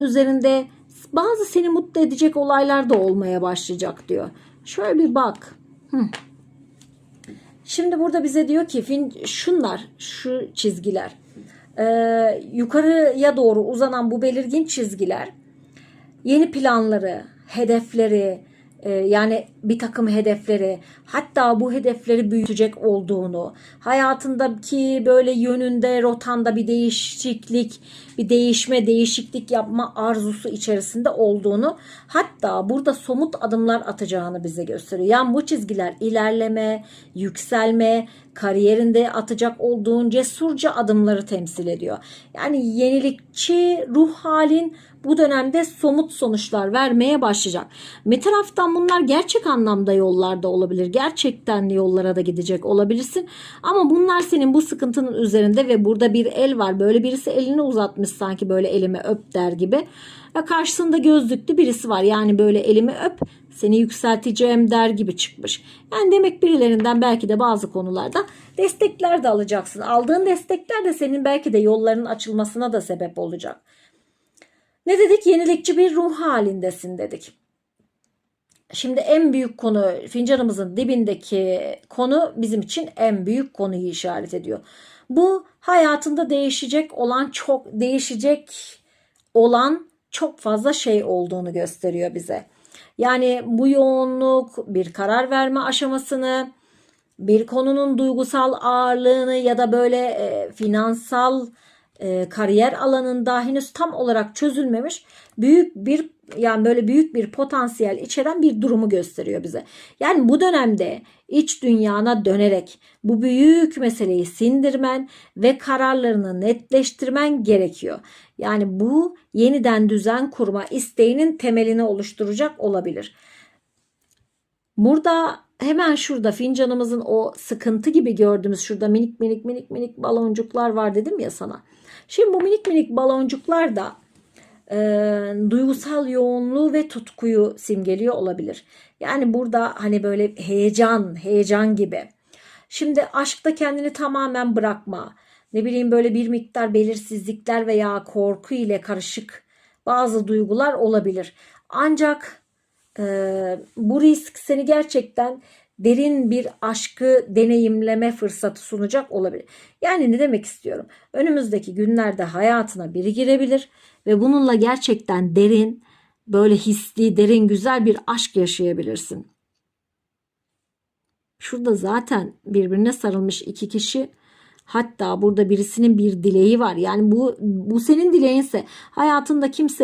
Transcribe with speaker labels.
Speaker 1: üzerinde bazı seni mutlu edecek olaylar da olmaya başlayacak diyor. Şöyle bir bak. Şimdi burada bize diyor ki şunlar, şu çizgiler. Ee, yukarıya doğru uzanan bu belirgin çizgiler yeni planları, hedefleri, yani bir takım hedefleri, hatta bu hedefleri büyütecek olduğunu, hayatındaki böyle yönünde, rotanda bir değişiklik, bir değişme, değişiklik yapma arzusu içerisinde olduğunu, hatta burada somut adımlar atacağını bize gösteriyor. Yani bu çizgiler ilerleme, yükselme, kariyerinde atacak olduğun cesurca adımları temsil ediyor. Yani yenilikçi ruh halin bu dönemde somut sonuçlar vermeye başlayacak. Bir taraftan bunlar gerçek anlamda yollarda olabilir. Gerçekten yollara da gidecek olabilirsin. Ama bunlar senin bu sıkıntının üzerinde ve burada bir el var. Böyle birisi elini uzatmış sanki böyle elime öp der gibi. Ve karşısında gözlüklü birisi var. Yani böyle elimi öp seni yükselteceğim der gibi çıkmış. Yani demek birilerinden belki de bazı konularda destekler de alacaksın. Aldığın destekler de senin belki de yolların açılmasına da sebep olacak. Ne dedik? Yenilikçi bir ruh halindesin dedik. Şimdi en büyük konu fincanımızın dibindeki konu bizim için en büyük konuyu işaret ediyor. Bu hayatında değişecek olan çok değişecek olan çok fazla şey olduğunu gösteriyor bize. Yani bu yoğunluk bir karar verme aşamasını, bir konunun duygusal ağırlığını ya da böyle e, finansal e, kariyer alanında henüz tam olarak çözülmemiş büyük bir yani böyle büyük bir potansiyel içeren bir durumu gösteriyor bize. Yani bu dönemde iç dünyana dönerek bu büyük meseleyi sindirmen ve kararlarını netleştirmen gerekiyor. Yani bu yeniden düzen kurma isteğinin temelini oluşturacak olabilir. Burada hemen şurada fincanımızın o sıkıntı gibi gördüğümüz şurada minik minik minik minik baloncuklar var dedim ya sana. Şimdi bu minik minik baloncuklar da e, duygusal yoğunluğu ve tutkuyu simgeliyor olabilir. Yani burada hani böyle heyecan, heyecan gibi. Şimdi aşkta kendini tamamen bırakma. Ne bileyim böyle bir miktar belirsizlikler veya korku ile karışık bazı duygular olabilir. Ancak bu risk seni gerçekten derin bir aşkı deneyimleme fırsatı sunacak olabilir. Yani ne demek istiyorum? Önümüzdeki günlerde hayatına biri girebilir ve bununla gerçekten derin, böyle hisli, derin, güzel bir aşk yaşayabilirsin. Şurada zaten birbirine sarılmış iki kişi hatta burada birisinin bir dileği var. Yani bu bu senin dileğinse hayatında kimse